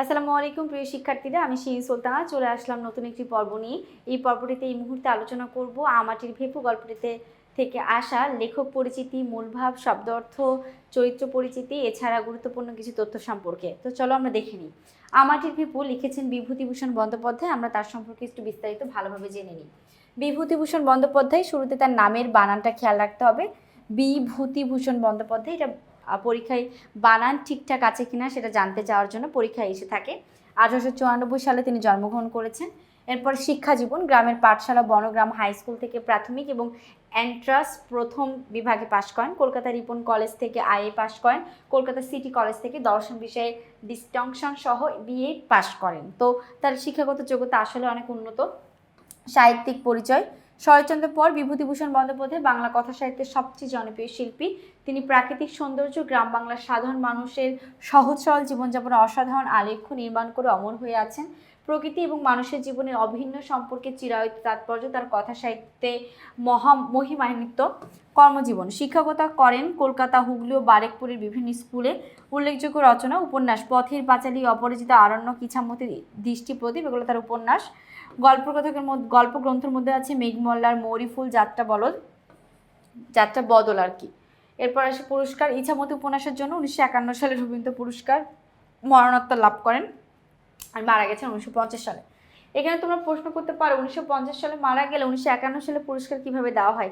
আসসালামু আলাইকুম, প্রিয় শিক্ষার্থীরা। আমি শিরিন সুলতানা, চলে আসলাম নতুন একটি পর্ব নিয়ে। এই পর্বটিতে এই মুহূর্তে আলোচনা করব আমাটির ভেপু গল্পটিতে থেকে আসা লেখক পরিচিতি, মূলভাব, শব্দ অর্থ, চরিত্র পরিচিতি, এছাড়া গুরুত্বপূর্ণ কিছু তথ্য সম্পর্কে। তো চলো আমরা দেখে নিই। আমাটির ভেপু লিখেছেন বিভূতিভূষণ বন্দ্যোপাধ্যায়। আমরা তার সম্পর্কে একটু বিস্তারিত ভালোভাবে জেনে নিই। বিভূতিভূষণ বন্দ্যোপাধ্যায়, শুরুতে তার নামের বানানটা খেয়াল রাখতে হবে। বিভূতিভূষণ বন্দ্যোপাধ্যায়, এটা পরীক্ষায় বানান ঠিকঠাক আছে কিনা সেটা জানতে চাওয়ার জন্য পরীক্ষায় এসে থাকে। আঠারোশো চুরানব্বই সালে তিনি জন্মগ্রহণ করেছেন। এরপর শিক্ষা জীবন, গ্রামের পাঠশালা বনগ্রাম হাই স্কুল থেকে প্রাথমিক এবং এন্ট্রাস প্রথম বিভাগে পাশ করেন। কলকাতা রিপন কলেজ থেকে আইএ পাশ করেন। কলকাতা সিটি কলেজ থেকে দর্শন বিষয়ে ডিস্টিংশন সহ বিএ পাশ করেন। তো তার শিক্ষাগত যোগ্যতা আসলে অনেক উন্নত। সাহিত্যিক পরিচয় শরৎচন্দ্রের পর বিভূতিভূষণ বন্দ্যোপাধ্যায় বাংলা কথা সাহিত্যের সবচেয়ে জনপ্রিয় শিল্পী। তিনি প্রাকৃতিক সৌন্দর্য, গ্রাম বাংলার সাধারণ মানুষের সহজ সরল জীবনযাপনের অসাধারণ আলেখ্য নির্মাণ করে অমর হয়ে আছেন। প্রকৃতি এবং মানুষের জীবনের অভিন্ন সম্পর্কে চিরায়িত তাৎপর্য তার কথা সাহিত্যে মহা মহিমান্বিত কর্মজীবন। শিক্ষকতা করেন কলকাতা, হুগলি ও বারেকপুরের বিভিন্ন স্কুলে। উল্লেখযোগ্য রচনা, উপন্যাস, পথের পাঁচালী, অপরাজিত আরণ্য কিছামতি দৃষ্টি প্রদীপ এগুলো তার উপন্যাস। গল্প কথকের মধ্যে গল্প গ্রন্থের মধ্যে আছে মেঘমল্লার মৌরিফুল যাত্রা বলদ, যাত্রা বদল আর কি। এরপর আসে পুরস্কার ইছামতি উপন্যাসের জন্য উনিশশো একান্ন সালে রবীন্দ্র পুরস্কার মরণোত্তর লাভ করেন আর মারা গেছেন উনিশশো পঞ্চাশ সালে। এখানে তোমরা প্রশ্ন করতে পারো, উনিশশো পঞ্চাশ সালে মারা গেলে উনিশশো একান্ন সালে পুরস্কার কীভাবে দেওয়া হয়?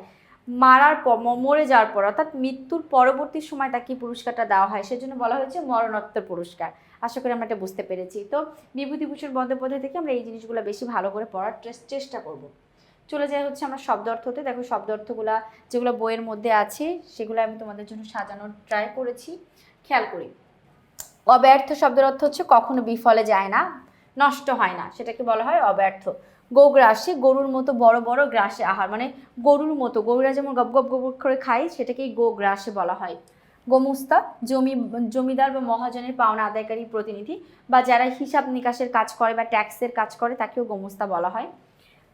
মারার পর মরে যাওয়ার পর, অর্থাৎ মৃত্যুর পরবর্তী সময় তাকে পুরস্কারটা দেওয়া হয় সেজন্য বলা হয়েছে মরণোত্তর পুরস্কার। আশা করি আমরা এটা বুঝতে পেরেছি। তো বিভূতিভূষণ বন্দ্যোপাধ্যায় থেকে আমরা এই জিনিসগুলো বেশি ভালো করে পড়ার চেষ্টা করব। চলে যাই হচ্ছে আমরা শব্দ অর্থতে। দেখো শব্দ অর্থগুলা, যেগুলো বইয়ের মধ্যে আছে, সেগুলো আমি তোমাদের জন্য সাজানোর ট্রাই করেছি। খেয়াল করি। অব্যর্থ শব্দের অর্থ হচ্ছে কখনো বিফলে যায় না, নষ্ট হয় না। সেটাকে বলা হয় অব্যর্থ। গোগ্রাসে গরুর মতো বড় বড় গ্রাসে আহার মানে গরুর মতো, গরুরা যেমন গপ গপ গপ করে খায়, সেটাকেই গোগ্রাসে বলা হয়। গোমুস্তা, জমি, জমিদার বা মহাজনের পাওনা আদায়কারী প্রতিনিধি বা যারা হিসাব নিকাশের কাজ করে বা ট্যাক্সের কাজ করে, তাকেও গোমুস্তা বলা হয়।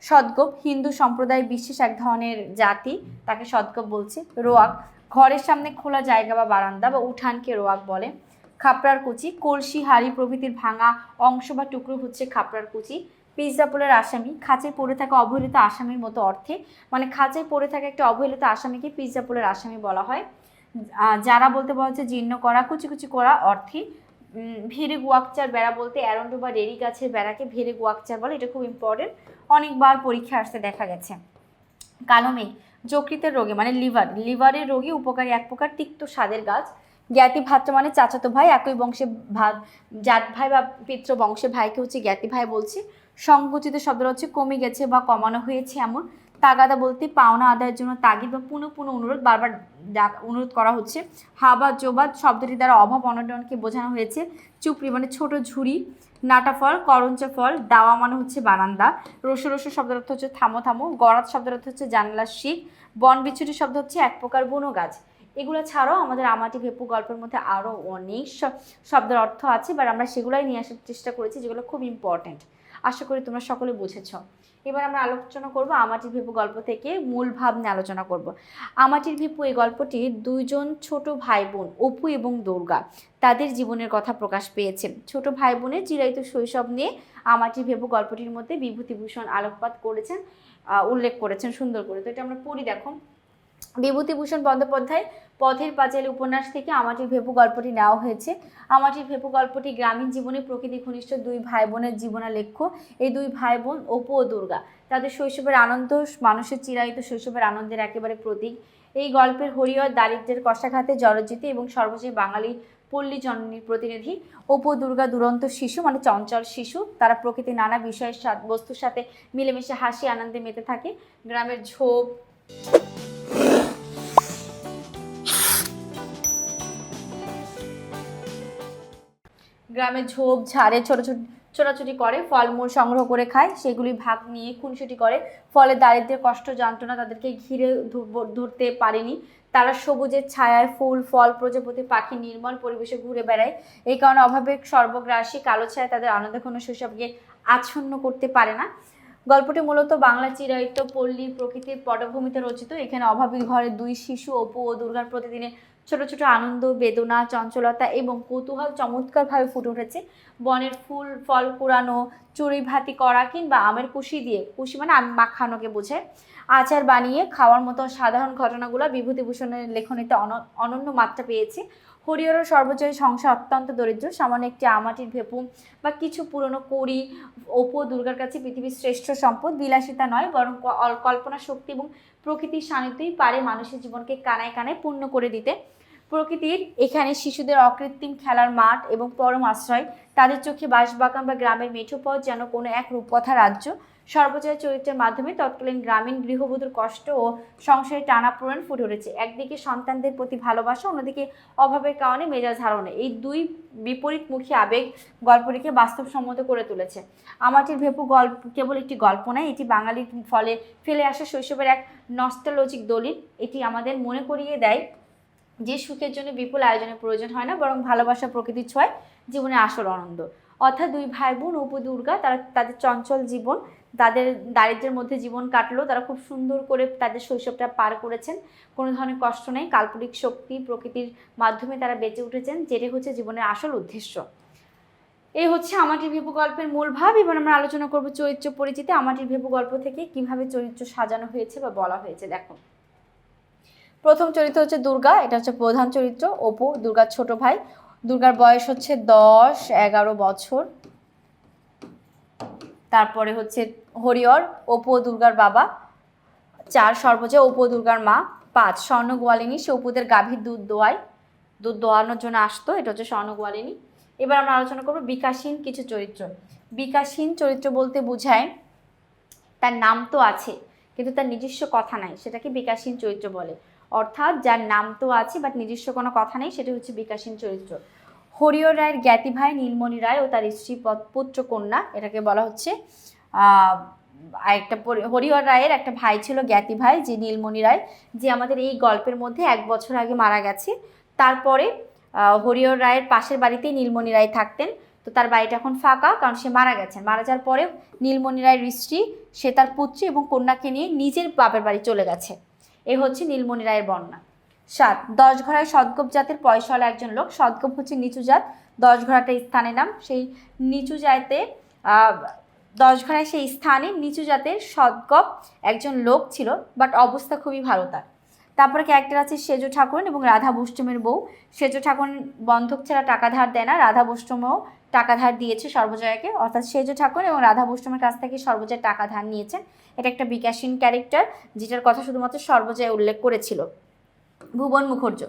সদ্গোপ, হিন্দু সম্প্রদায় বিশেষ এক ধরনের জাতি, তাকে সদ্গোপ বলছে, রোয়াক। ঘরের সামনে খোলা জায়গা বা বারান্দা বা উঠানকে রোয়াক বলে। খাপড়ার কুচি, কলসি, হাড়ি প্রভৃতির ভাঙা অংশ বা টুকরো হচ্ছে খাপড়ার কুচি। পিজ্জাপুলের আসামি। খাঁচায় পড়ে থাকা অবহেলিত আসামির মতো অর্থে মানে খাঁচায় পড়ে থাকা একটা অবহেলিত আসামিকে পিজ্জাপুলের আসামি বলা হয়। যারা বলতে বলা হচ্ছে জীর্ণ করা কুচি কুচি করা অর্থে ভেরে গুয়াকচার বেড়া বলতে অ্যারন্ডো বা রেড়ি গাছের বেড়াকে ভেরে গুয়াকচার বলে, এটা খুব ইম্পর্টেন্ট অনেকবার পরীক্ষা আসতে দেখা গেছে। কালো মেঘ, যকৃতের রোগে মানে লিভার, লিভারের রোগী উপকারী এক প্রকার তিক্ত স্বাদের গাছ। জ্ঞাতি ভাত্র মানে চাচাতো ভাই, একই বংশে ভাত, জাত ভাই বা পিতৃ বংশে ভাইকে হচ্ছে জ্ঞাতি ভাই বলছি। সংকুচিত শব্দ হচ্ছে কমে গেছে বা কমানো হয়েছে এমন তাগাদা বলতে পাওনা আদায়ের জন্য তাগিদ বা পুনঃ পুনঃ অনুরোধ বারবার অনুরোধ করা হচ্ছে। হাবা জোবাদ শব্দটি দ্বারা অভাব অনটনকে বোঝানো হয়েছে। চুপড়ি মানে ছোট ঝুড়ি, নাটা ফল করঞ্চা ফল, দাওয়া মানে হচ্ছে বারান্দা। রসো রসো শব্দের অর্থ হচ্ছে থামো থামো, গরাত শব্দের অর্থ হচ্ছে জানলার শিখ, বন বিচ্ছুটি শব্দ হচ্ছে এক প্রকার বনো গাছ। এগুলো ছাড়াও আমাদের আমাটি ভেপু গল্পের মধ্যে আরও অনেক শব্দের অর্থ আছে বাট আমরা সেগুলোই নিয়ে আসার চেষ্টা করেছি, যেগুলো খুব ইম্পর্ট্যান্ট আশা করি তোমরা সকলে বুঝেছ। এবার আমরা আলোচনা করব আমাটির ভেপু গল্প থেকে মূল ভাব নিয়ে আলোচনা করব। আমাটির ভেপু এই গল্পটি দুইজন ছোট ভাই বোন অপু এবং দুর্গা, তাদের জীবনের কথা প্রকাশ পেয়েছে। ছোট ভাই বোনের চিরায়িত শৈশব নিয়ে আমাটির ভেপু গল্পটির মধ্যে বিভূতিভূষণ আলোকপাত করেছেন উল্লেখ করেছেন, সুন্দর করে। তো এটা আমরা পড়ি, দেখো। বিভূতিভূষণ বন্দ্যোপাধ্যায় পথের পাঁচালী উপন্যাস থেকে আমাটির ভেপু গল্পটি নেওয়া হয়েছে। আমাটির ভেপু গল্পটি গ্রামীণ জীবনে প্রকৃতি ঘনিষ্ঠ দুই ভাই বোনের জীবনালেখ্য। এই দুই ভাই বোন অপু ও দুর্গা। তাদের শৈশবের আনন্দ, মানুষের চিরায়িত শৈশবের আনন্দের একেবারে প্রতীক। এই গল্পের হরিহর দারিদ্রের কষাঘাতে জলজিতে এবং সর্বশেষ বাঙালি পল্লী জননীর প্রতিনিধি। অপু দুর্গা দুরন্ত শিশু মানে চঞ্চল শিশু। তারা প্রকৃতির নানা বিষয়ের বস্তুর সাথে মিলেমিশে হাসি আনন্দে মেতে থাকে। গ্রামের ঝোপ গ্রামে ঝোপ, ঝাড়ে ছোট ছোট, ছোটাছুটি করে ফলমূল সংগ্রহ করে খায়, সেগুলি ভাগ নিয়ে খুনসুটি করে, ফলে দারিদ্রের কষ্ট যন্ত্রণা তাদেরকে ঘিরে ধরতে পারেনি। তারা সবুজের ছায়ায় ফুল, ফল, প্রজাপতি, পাখি নির্মল পরিবেশে ঘুরে বেড়ায়। এই কারণে অভাবে সর্বগ্রাসী কালো ছায়া তাদের আনন্দঘন শৈশবকে আচ্ছন্ন করতে পারে না। গল্পটি মূলত বাংলা চিরায়িত পল্লী প্রকৃতির পটভূমিতে রচিত। এখানে অভাবী ঘরে দুই শিশু, অপু ও দুর্গার প্রতিদিনের ছোট ছোট আনন্দ, বেদনা, চঞ্চলতা এবং কৌতূহল চমৎকারভাবে ফুটে উঠেছে। বনের ফুল, ফল কুড়ানো চুরি ভাতি করা কিংবা আমের কুশি দিয়ে, কুশি মানে আম মাখানোকে বোঝায়। আচার বানিয়ে খাওয়ার মতো সাধারণ ঘটনাগুলো বিভূতিভূষণের লেখনীতে অন- অনন্য মাত্রা পেয়েছে। হরিহর সর্বজয়ী সংসার অত্যন্ত দরিদ্র। সামান্য একটি আমাটির ভেপু বা কিছু পুরনো কড়ি ওপো দুর্গার কাছে পৃথিবীর শ্রেষ্ঠ সম্পদ বিলাসিতা নয়, বরং কল্পনা শক্তি এবং প্রকৃতির সান্নিধ্যই পারে মানুষের জীবনকে কানায় কানায় পূর্ণ করে দিতে। প্রকৃতির এখানে শিশুদের অকৃত্রিম খেলার মাঠ এবং পরম আশ্রয়, তাদের চোখে বাঁশবাগান বা গ্রামের মেঠো পথ যেন কোনো এক রূপকথা রাজ্য। সর্বজয় চরিত্রের মাধ্যমে তৎকালীন গ্রামীণ গৃহবধূর কষ্ট ও সংসারে টানাপোড়েন ফুটে উঠেছে। একদিকে সন্তানদের প্রতি ভালোবাসা, অন্যদিকে অভাবের কারণে মেজাজ হারানো। এই দুই বিপরীতমুখী আবেগ গল্পটিকে বাস্তবসম্মত করে তুলেছে। আমাটির ভেপু গল্প কেবল একটি গল্প নয়, এটি বাঙালির ফলে ফেলে আসা শৈশবের এক নস্টালজিক দলিল। এটি আমাদের মনে করিয়ে দেয় যে সুখের জন্য বিপুল আয়োজনের প্রয়োজন হয় না, বরং ভালোবাসা প্রকৃতির ছোঁয়ায়, জীবনের আসল আনন্দ। অর্থাৎ দুই ভাই বোন অপু, দুর্গা, তারা তাদের চঞ্চল জীবন, তাদের দারিদ্র্যের মধ্যে জীবন কাটলেও তারা খুব সুন্দর করে তাদের শৈশবটা পার করেছেন। কোনো ধরনের কষ্ট নেই। কাল্পনিক শক্তি, প্রকৃতির মাধ্যমে তারা বেঁচে উঠেছেন, যেটাই হচ্ছে জীবনের আসল উদ্দেশ্য। এই হচ্ছে আমাটির ভেপু গল্পের মূল ভাব। এবার আমরা আলোচনা করব চরিত্র পরিচিতি। আমাটির ভেপু গল্প থেকে কীভাবে চরিত্র সাজানো হয়েছে বা বলা হয়েছে, দেখো। প্রথম চরিত্র হচ্ছে দুর্গা, এটা হচ্ছে প্রধান চরিত্র, অপু, দুর্গার ছোট ভাই। দুর্গার বয়স হচ্ছে দশ, এগারো বছর। তারপরে হচ্ছে হরিহর, অপু দুর্গার বাবা। চার সর্বজয় অপু দুর্গার মা। পাঁচ, স্বর্ণ গোয়ালিনী। সে অপুদের গাভীর দুধ দোয়ায়। দুধ দোয়ানোর জন্য আসতো, এটা হচ্ছে স্বর্ণ গোয়ালিনী। এবার আমরা আলোচনা করব বিকাশহীন কিছু চরিত্র। বিকাশহীন চরিত্র বলতে বোঝায়, তার নাম তো আছে, কিন্তু তার নিজস্ব কথা নাই, সেটাকে বিকাশহীন চরিত্র বলে। অর্থাৎ যার নাম তো আছে বাট নিজস্ব কোনো কথা নেই, সেটা হচ্ছে বিকাশীন চরিত্র। হরিহর রায়ের জ্ঞাতি ভাই নীলমণি রায় ও তার স্ত্রী পুত্র কন্যা, এটাকে বলা হচ্ছে একটা হরিহর রায়ের একটা ভাই ছিল জ্ঞাতি ভাই, যে নীলমণি রায়, যে আমাদের এই গল্পের মধ্যে এক বছর আগে মারা গেছে। তারপরে হরিহর রায়ের পাশের বাড়িতেই নীলমণি রায় থাকতেন। তো তার বাড়িটা এখন ফাঁকা, কারণ সে মারা গেছেন মারা যাওয়ার পরে নীলমণি রায়ের স্ত্রী, সে তার পুত্রী এবং কন্যাকে নিয়ে নিজের বাপের বাড়ি চলে গেছে। এ হচ্ছে নীলমণি রায়ের বর্ণনা। সাত দশ ঘরায় সদগোপ জাতের পয়সাওয়ালা একজন লোক। সদগোপ হচ্ছে নিচু জাত দশ ঘরাটা স্থানের নাম। সেই নিচু জাতে দশ ঘরায় সেই স্থানে নিচু জাতের সদগপ একজন লোক ছিল, বাট অবস্থা খুবই ভালো তার। তারপরে ক্যারেক্টার আছে সেজো ঠাকুরন এবং রাধা বৈষ্ণবের বউ। সেজো ঠাকুরন বন্ধক ছাড়া টাকা ধার দেয় না, রাধা বৈষ্ণবও টাকা ধার দিয়েছে সর্বজয়াকে। অর্থাৎ সেজো ঠাকুর এবং রাধা বৈষ্ণবের কাছ থেকে সর্বজয় টাকা ধার নিয়েছেন। এটা একটা বিকাশীন ক্যারেক্টার যেটার কথা শুধুমাত্র সর্বজয় উল্লেখ করেছিল। ভুবন মুখর্জ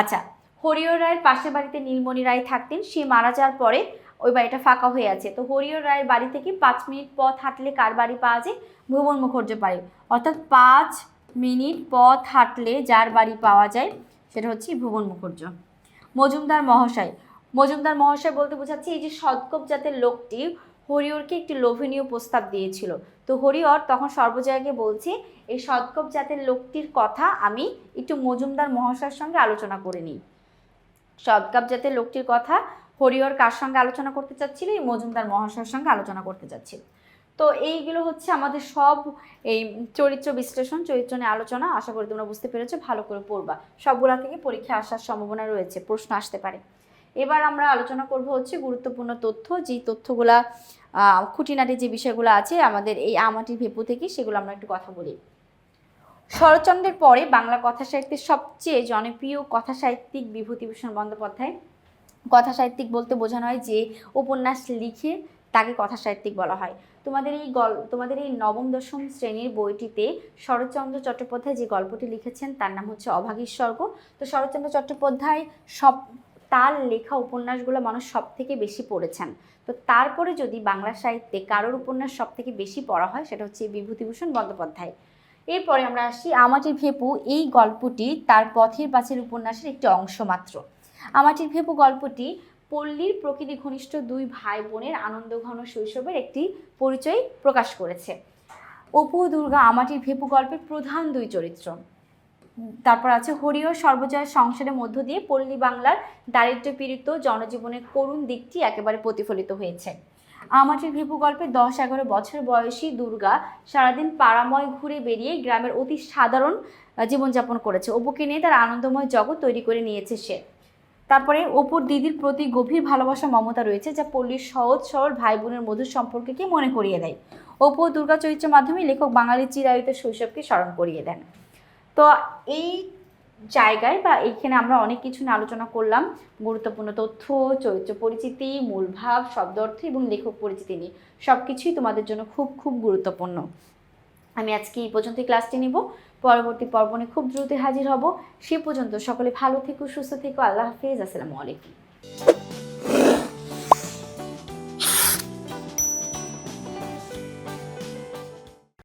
আচ্ছা হরিহর রায়ের পাশের বাড়িতে নীলমণি রায় থাকতেন, সে মারা যাওয়ার পরে ওই বাড়িটা ফাঁকা হয়ে আছে। তো হরিহর রায়ের বাড়ি থেকে পাঁচ মিনিট পথ হাঁটলে কার বাড়ি পাওয়া যায়? ভুবন মুখর্জ বাড়ি। অর্থাৎ পাঁচ মিনিট পথ হাঁটলে যার বাড়ি পাওয়া যায়, সেটা হচ্ছে ভুবন মুখর্জ মজুমদার মহাশয়। মজুমদার মহাশয় বলতে বোঝাচ্ছে, এই যে সদকপ জাতের লোকটি হরিহরকে একটি লোভনীয় প্রস্তাব দিয়েছিল। তো হরিহর তখন সর্বজয়াকে বলছে, এই সদকপ জাতের লোকটির কথা আমি একটু মজুমদার মহাশয়ের সঙ্গে আলোচনা করে নিই। সদকাপ জাতের লোকটির কথা হরিহর কার সঙ্গে আলোচনা করতে চাচ্ছিল? এই মজুমদার মহাশয়ের সঙ্গে আলোচনা করতে চাচ্ছিল। তো এইগুলো হচ্ছে আমাদের সব এই চরিত্র বিশ্লেষণ, চরিত্র নিয়ে আলোচনা। আশা করি তোমরা বুঝতে পেরেছ, ভালো করে পড়বা। সবগুলা থেকে পরীক্ষা আসার সম্ভাবনা রয়েছে, প্রশ্ন আসতে পারে। এবার আমরা আলোচনা করব হচ্ছে গুরুত্বপূর্ণ তথ্য। যেই তথ্যগুলা খুঁটিনাটি যে বিষয়গুলো আছে, আমাদের এই আমাটি ভেপু থেকে সেগুলো আমরা একটু কথা বলি। শরৎচন্দ্রের পরে বাংলা কথা সাহিত্যের সবচেয়ে জনপ্রিয় কথা সাহিত্যিক বিভূতিভূষণ বন্দ্যোপাধ্যায়। কথা সাহিত্যিক বলতে বোঝানো হয় যে উপন্যাস লিখে তাকে কথা সাহিত্যিক বলা হয়। তোমাদের এই গল, তোমাদের এই নবম, দশম শ্রেণির বইটিতে শরৎচন্দ্র চট্টোপাধ্যায় যে গল্পটি লিখেছেন, তার নাম হচ্ছে অভাগীর স্বর্গ তো শরৎচন্দ্র চট্টোপাধ্যায় সব, তার লেখা উপন্যাসগুলো মানুষ সব থেকে বেশি পড়েছেন। তো তারপরে যদি বাংলা সাহিত্যে কারোর উপন্যাস সব থেকে বেশি পড়া হয়, সেটা হচ্ছে বিভূতিভূষণ বন্দ্যোপাধ্যায়। এরপরে আমরা আসি আমাটির ভেপু, এই গল্পটি তার পথের পাঁচের উপন্যাসের একটি অংশ মাত্র। আমাটির ভেপু গল্পটি পল্লীর প্রকৃতি ঘনিষ্ঠ দুই ভাই বোনের আনন্দঘন শৈশবের একটি পরিচয় প্রকাশ করেছে। অপু দুর্গা আমাটির ভেপু গল্পের প্রধান দুই চরিত্র। তারপর আছে হরিহর সর্বজয়ের সংসারের মধ্য দিয়ে পল্লী বাংলার দারিদ্র্য পীড়িত জনজীবনের করুণ দিকটি একেবারে প্রতিফলিত হয়েছে। আমাটির ভিপু গল্পে দশ এগারো বছর বয়সী দুর্গা সারাদিন পাড়াময় ঘুরে বেরিয়ে গ্রামের অতি সাধারণ জীবনযাপন করেছে। অপুকে নিয়ে তার আনন্দময় জগৎ তৈরি করে নিয়েছে সে। তারপরে অপুর দিদির প্রতি গভীর ভালোবাসা, মমতা রয়েছে, যা পল্লীর সহজ, সরল ভাই বোনের মধুর সম্পর্ককে মনে করিয়ে দেয়। অপু দুর্গা চরিত্রের মাধ্যমে লেখক বাঙালির চিরায়িত শৈশবকে স্মরণ করিয়ে দেন। তো এই জায়গায় বা এইখানে আমরা অনেক কিছু নিয়ে আলোচনা করলাম। গুরুত্বপূর্ণ তথ্য, চরিত্র পরিচিতি, মূল ভাব, শব্দ অর্থ এবং লেখক পরিচিতি নিয়ে সব কিছুই তোমাদের জন্য খুব খুব গুরুত্বপূর্ণ। আমি আজকে এই পর্যন্ত ক্লাসটি নিব। পরবর্তী পর্বনে খুব দ্রুত হাজির হব। সে পর্যন্ত সকলে ভালো থেকো, সুস্থ থেকো। আল্লাহ হাফিজ। আসসালামু আলাইকুম।